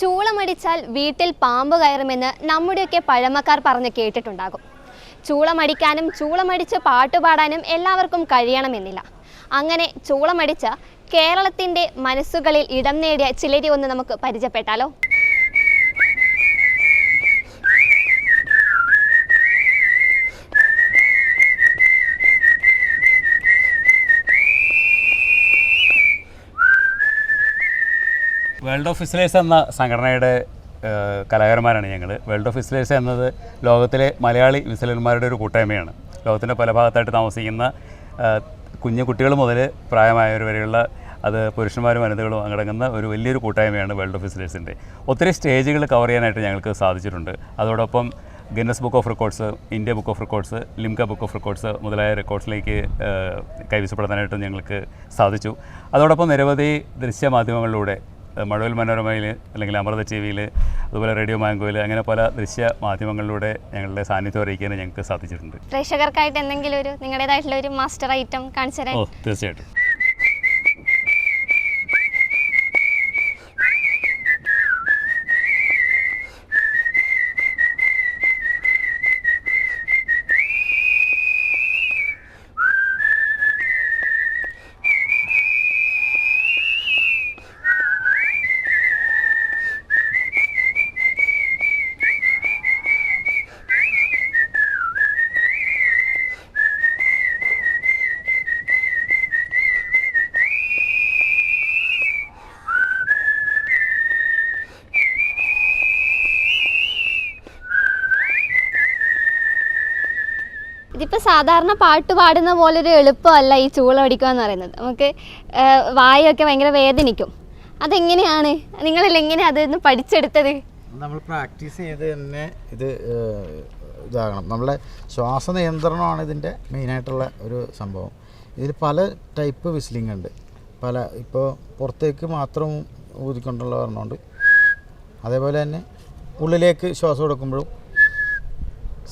ചൂളമടിച്ചാൽ വീട്ടിൽ പാമ്പ് കയറുമെന്ന് നമ്മുടെയൊക്കെ പഴമക്കാർ പറഞ്ഞ് കേട്ടിട്ടുണ്ടാകും. ചൂളമടിക്കാനും ചൂളമടിച്ച് പാട്ടുപാടാനും എല്ലാവർക്കും കഴിയണമെന്നില്ല. അങ്ങനെ ചൂളമടിച്ച കേരളത്തിന്റെ മനസ്സുകളിൽ ഇടം നേടിയ ചിലരെ ഒന്ന് നമുക്ക് പരിചയപ്പെട്ടാലോ? വേൾഡ് ഓഫ് വിസിലേഴ്സ് എന്ന സംഘടനയുടെ കലാകാരന്മാരാണ് ഞങ്ങൾ വേൾഡ് ഓഫ് വിസിലേഴ്സ് എന്നത് ലോകത്തിലെ മലയാളി വിസലന്മാരുടെ ഒരു കൂട്ടായ്മയാണ്. ലോകത്തിന്റെ പല ഭാഗത്തായിട്ട് താമസിക്കുന്ന കുഞ്ഞു കുട്ടികൾ മുതൽ പ്രായമായവർ വരെയുള്ള അത് പുരുഷന്മാരും വനിതകളും അടങ്ങുന്ന ഒരു വലിയൊരു കൂട്ടായ്മയാണ് വേൾഡ് ഓഫ് വിസിലേഴ്സിന്റെ ഒത്തിരി സ്റ്റേജുകൾ കവർ ചെയ്യാനായിട്ട് ഞങ്ങൾക്ക് സാധിച്ചിട്ടുണ്ട്. അതോടൊപ്പം Guinness book of records India book of records Limca book of records മുതലായ റെക്കോർഡ്സിലേക്ക് കൈവശപ്പെടുത്താനായിട്ട് ഞങ്ങൾക്ക് സാധിച്ചു. അതോടൊപ്പം നിരവധി ദൃശ്യമാധ്യമങ്ങളിലൂടെ മഴവിൽ മനോരമയിൽ അല്ലെങ്കിൽ അമൃത ടി വിയിൽ അതുപോലെ റേഡിയോ മാംഗോയിൽ അങ്ങനെ പല ദൃശ്യ മാധ്യമങ്ങളിലൂടെ ഞങ്ങളുടെ സാന്നിധ്യം അറിയിക്കാൻ ഞങ്ങൾക്ക് സാധിച്ചിട്ടുണ്ട്. പ്രേക്ഷകർക്കായിട്ട് എന്തെങ്കിലും ഒരു നിങ്ങളുടേതായിട്ടുള്ള ഒരു മാസ്റ്റർ ഐറ്റം കാണിച്ചു തരാം ഓ തീർച്ചയായിട്ടും. ഇതിപ്പോൾ സാധാരണ പാട്ട് പാടുന്ന പോലൊരു എളുപ്പമല്ല ഈ ചൂളടിക്കുക എന്ന് പറയുന്നത്. നമുക്ക് വായൊക്കെ ഭയങ്കര വേദനിക്കും. അതെങ്ങനെയാണ്? നിങ്ങളെല്ലാം എങ്ങനെയാണ് അതൊന്ന് പഠിച്ചെടുത്തത്? നമ്മൾ പ്രാക്ടീസ് ചെയ്ത് തന്നെ ഇത് ഇതാകണം. നമ്മളെ ശ്വാസ നിയന്ത്രണമാണ് ഇതിന്റെ മെയിനായിട്ടുള്ള ഒരു സംഭവം. ഇതിൽ പല ടൈപ്പ് വിസ്ലിംഗ് ഉണ്ട്. പല ഇപ്പോൾ പുറത്തേക്ക് മാത്രം ഊതിക്കൊണ്ടുള്ള പറഞ്ഞുകൊണ്ട് അതേപോലെ തന്നെ ഉള്ളിലേക്ക് ശ്വാസം കൊടുക്കുമ്പോഴും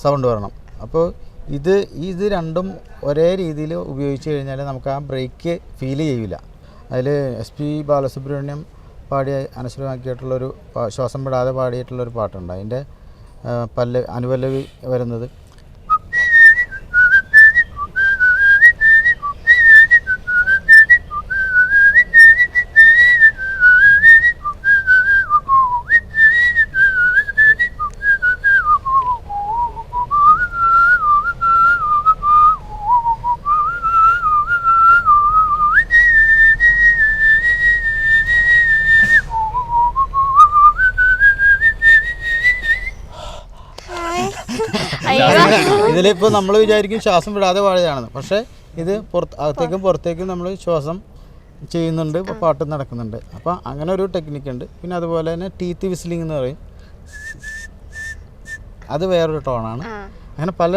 സൗണ്ട് വരണം. അപ്പോൾ ഇത് ഇത് രണ്ടും ഒരേ രീതിയിൽ ഉപയോഗിച്ച് കഴിഞ്ഞാൽ നമുക്ക് ആ ബ്രേക്ക് ഫീൽ ചെയ്യില്ല അതിൽ എസ് പി ബാലസുബ്രഹ്മണ്യം പാടിയ അനശ്വരമാക്കിയിട്ടുള്ളൊരു ശ്വാസം വിടാതെ പാടിയിട്ടുള്ളൊരു പാട്ടുണ്ട്. അതിന്റെ പല്ല അനുപല്ലവി വരുന്നത് ഇതിലിപ്പോൾ നമ്മൾ വിചാരിക്കും ശ്വാസം വിടാതെ പാടുകയാണെന്ന് പക്ഷെ ഇത് പുറത്ത് അകത്തേക്കും പുറത്തേക്കും നമ്മൾ ശ്വാസം ചെയ്യുന്നുണ്ട് ഇപ്പോൾ പാട്ട് നടക്കുന്നുണ്ട്. അപ്പോൾ അങ്ങനെ ഒരു ടെക്നിക്ക് ഉണ്ട്. പിന്നെ അതുപോലെ തന്നെ ടീത്ത് വിസിലിംഗ് എന്ന് പറയും. അത് വേറൊരു ടോണാണ് അങ്ങനെ പല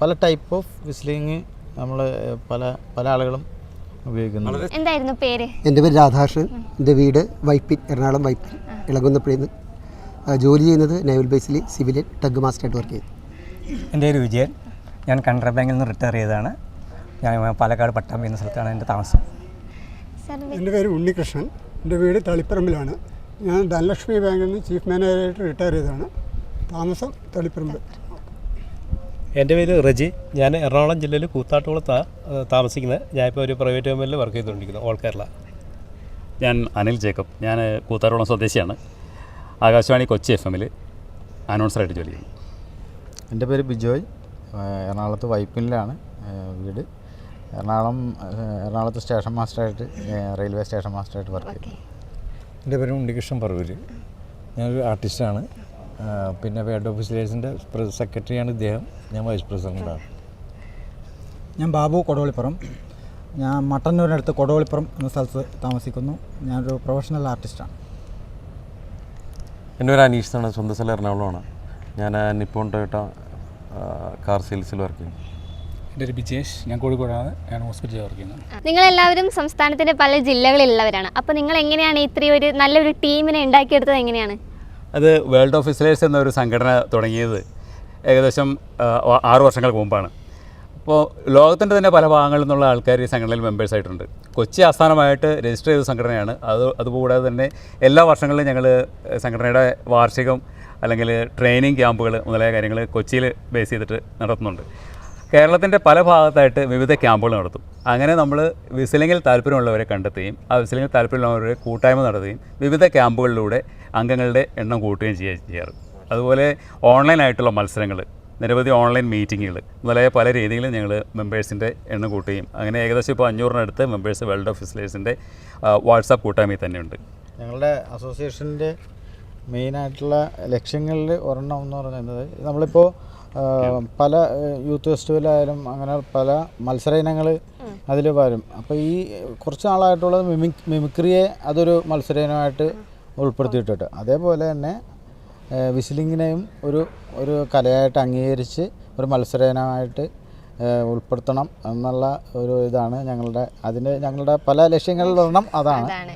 പല ടൈപ്പ് ഓഫ് വിസ്ലിംഗ് നമ്മൾ പല പല ആളുകളും ഉപയോഗിക്കുന്നുണ്ട്. എന്തായിരുന്നു പേര്? എന്റെ പേര് രാധാകൃഷ്ണൻ. എന്റെ വീട് വൈപ്പിൻ എറണാകുളം വൈപ്പിൻ ഇളകുന്നപ്പുഴയിൽ ജോലി ചെയ്യുന്നത് നേവൽ ബേസിലെ സിവിലിയൻ ടഗ് മാസ്റ്ററായിട്ട് വർക്ക് ചെയ്യുന്നു. എന്റെ പേര് വിജയൻ. ഞാൻ കനറ ബാങ്കിൽ നിന്ന് റിട്ടയർ ചെയ്തതാണ്. ഞാൻ പാലക്കാട് പട്ടാമ്പി എന്ന സ്ഥലത്താണ് എന്റെ താമസം. സാർ എന്റെ പേര് ഉണ്ണികൃഷ്ണൻ. എന്റെ വീട് തളിപ്പറമ്പിലാണ്. ഞാൻ ധനലക്ഷ്മി ബാങ്കിൽ നിന്ന് ചീഫ് മാനേജറായിട്ട് റിട്ടയർ ചെയ്തതാണ്. താമസം തളിപ്പറമ്പ്. എന്റെ പേര് റജി. ഞാൻ എറണാകുളം ജില്ലയിൽ കൂത്താട്ടുകുളത്താണ് താമസിക്കുന്നത്. ഞാനിപ്പോൾ ഒരു പ്രൈവറ്റ് കമ്പനിയിൽ വർക്ക് ചെയ്തുകൊണ്ടിരിക്കുന്നു ഓൾ കേരള. ഞാൻ അനിൽ ജേക്കബ്. ഞാൻ കൂത്താട്ടുകുളം സ്വദേശിയാണ്. ആകാശവാണി കൊച്ചി എഫ് എമ്മിൽ അനൗൺസറായിട്ട് ജോലി ചെയ്യുന്നു എന്റെ പേര് ബിജോയ് എറണാകുളത്ത് വൈപ്പിനിലാണ് വീട്. എറണാകുളം എറണാകുളത്ത് സ്റ്റേഷൻ മാസ്റ്ററായിട്ട് റെയിൽവേ സ്റ്റേഷൻ മാസ്റ്ററായിട്ട് വർക്ക് ചെയ്യുന്നു. എന്റെ പേര് ഉണ്ണികൃഷ്ണൻ പറവൂര്. ഞാനൊരു ആർട്ടിസ്റ്റാണ്. പിന്നെ വേഡ് ഓഫീസിലേഴ്സിന്റെ സെക്രട്ടറിയാണ് ഇദ്ദേഹം. ഞാൻ വൈസ് പ്രസിഡന്റാണ് ഞാൻ ബാബു കൊടവളിപ്പുറം ഞാൻ മട്ടന്നൂരിനടുത്ത് കൊടവളിപ്പുറം എന്ന സ്ഥലത്ത് താമസിക്കുന്നു. ഞാനൊരു പ്രൊഫഷണൽ ആർട്ടിസ്റ്റാണ്. എന്റെ പേര് അനീഷ് എന്നാണ്. സ്വന്തം സ്ഥലം എറണാകുളമാണ്. ഞാൻ നിപ്പോൺ ടൊയോട്ട കാർ സെയിൽസിൽ വർക്ക് ചെയ്യുന്നു. എന്റെ പേര് ബിജേഷ്. ഞാൻ കോഴിക്കോടാണ് ഞാൻ ഹോസ്പിറ്റലിൽ വർക്ക് ചെയ്യുന്നത് നിങ്ങളെല്ലാവരും സംസ്ഥാനത്തിന്റെ പല ജില്ലകളിലുള്ളവരാണ്. അപ്പോൾ നിങ്ങൾ എങ്ങനെയാണ് ഇത്രയും ഒരു നല്ലൊരു ടീമിനെ ഉണ്ടാക്കിയെടുത്തത് എങ്ങനെയാണ്? അത് വേൾഡ് ഓഫീസിലേഴ്സ് എന്നൊരു സംഘടന തുടങ്ങിയത് ഏകദേശം ആറ് വർഷങ്ങൾക്ക് മുമ്പാണ്. അപ്പോൾ ലോകത്തിന്റെ തന്നെ പല ഭാഗങ്ങളിൽ നിന്നുള്ള ആൾക്കാർ ഈ സംഘടനയിൽ മെമ്പേഴ്സ് ആയിട്ടുണ്ട്. കൊച്ചി ആസ്ഥാനമായിട്ട് രജിസ്റ്റർ ചെയ്ത സംഘടനയാണ്. അത് അതുകൂടാതെ തന്നെ എല്ലാ വർഷങ്ങളിലും ഞങ്ങൾ സംഘടനയുടെ വാർഷികം അല്ലെങ്കിൽ ട്രെയിനിങ് ക്യാമ്പുകൾ മുതലായ കാര്യങ്ങൾ കൊച്ചിയിൽ ബേസ് ചെയ്തിട്ട് നടത്തുന്നുണ്ട്. കേരളത്തിന്റെ പല ഭാഗത്തായിട്ട് വിവിധ ക്യാമ്പുകൾ നടത്തും. അങ്ങനെ നമ്മൾ വിസിലിങ്ങിൽ താല്പര്യമുള്ളവരെ കണ്ടെത്തുകയും ആ വിസിലിങ്ങിൽ താല്പര്യമുള്ളവരെ കൂട്ടായ്മ നടത്തുകയും വിവിധ ക്യാമ്പുകളിലൂടെ അംഗങ്ങളുടെ എണ്ണം കൂട്ടുകയും ചെയ്യുക ചെയ്യാറ്. അതുപോലെ ഓൺലൈനായിട്ടുള്ള മത്സരങ്ങൾ നിരവധി ഓൺലൈൻ മീറ്റിങ്ങുകൾ. മുതലായ പല രീതിയിലും ഞങ്ങൾ മെമ്പേഴ്സിന്റെ എണ്ണം കൂട്ടുകയും അങ്ങനെ ഏകദേശം ഇപ്പോൾ അഞ്ഞൂറിനടുത്ത് മെമ്പേഴ്സ് വേൾഡ് ഓഫ് ഫിസിലേഴ്സിന്റെ വാട്സാപ്പ് കൂട്ടായ്മയിൽ തന്നെയുണ്ട്. ഞങ്ങളുടെ അസോസിയേഷന്റെ മെയിനായിട്ടുള്ള ലക്ഷ്യങ്ങളിൽ ഒരെണ്ണം എന്ന് പറയുന്നത് നമ്മളിപ്പോൾ പല യൂത്ത് ഫെസ്റ്റിവലായാലും അങ്ങനെ പല മത്സര ഇനങ്ങൾ അതിൽ വരും. അപ്പോൾ ഈ കുറച്ച് നാളായിട്ടുള്ളത് മിമിക് മിമിക്രിയെ അതൊരു മത്സര ഇനമായിട്ട് ഉൾപ്പെടുത്തിയിട്ടുണ്ട്. അതേപോലെ തന്നെ വിസിലിങ്ങിനെയും ഒരു ഒരു കലയായിട്ട് അംഗീകരിച്ച് ഒരു മത്സരമായിട്ട് ഉൾപ്പെടുത്തണം എന്നുള്ള ഒരു ഇതാണ് ഞങ്ങളുടെ അതിന്റെ ഞങ്ങളുടെ പല ലക്ഷ്യങ്ങളിലൊരെണ്ണം അതാണ്. അതാണ്.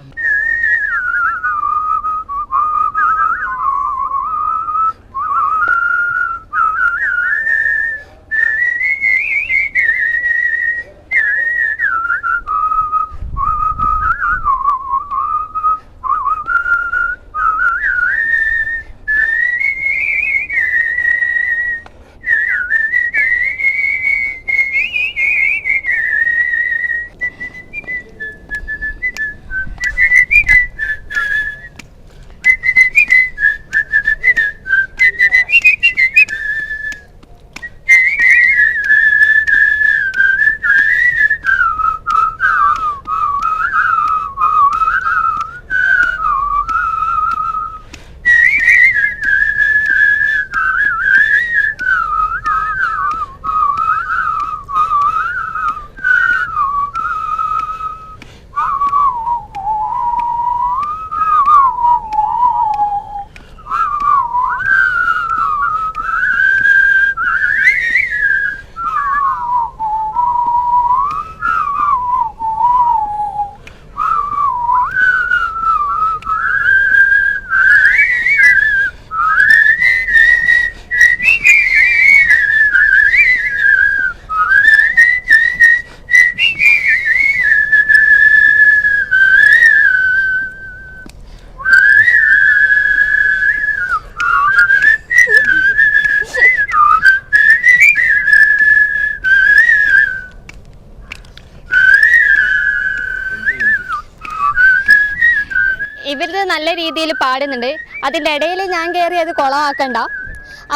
ഇവരിത് നല്ല രീതിയിൽ പാടുന്നുണ്ട്. അതിന്റെ ഇടയിൽ ഞാൻ കയറി അത് കുളമാക്കണ്ട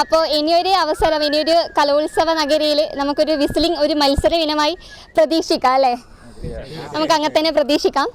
അപ്പോൾ ഇനിയൊരു അവസരം ഇനിയൊരു കലോത്സവ നഗരിയിൽ നമുക്കൊരു വിസിലിംഗ് ഒരു മത്സര ഇനമായി പ്രതീക്ഷിക്കാം അല്ലേ? നമുക്ക് അങ്ങനെ തന്നെ പ്രതീക്ഷിക്കാം.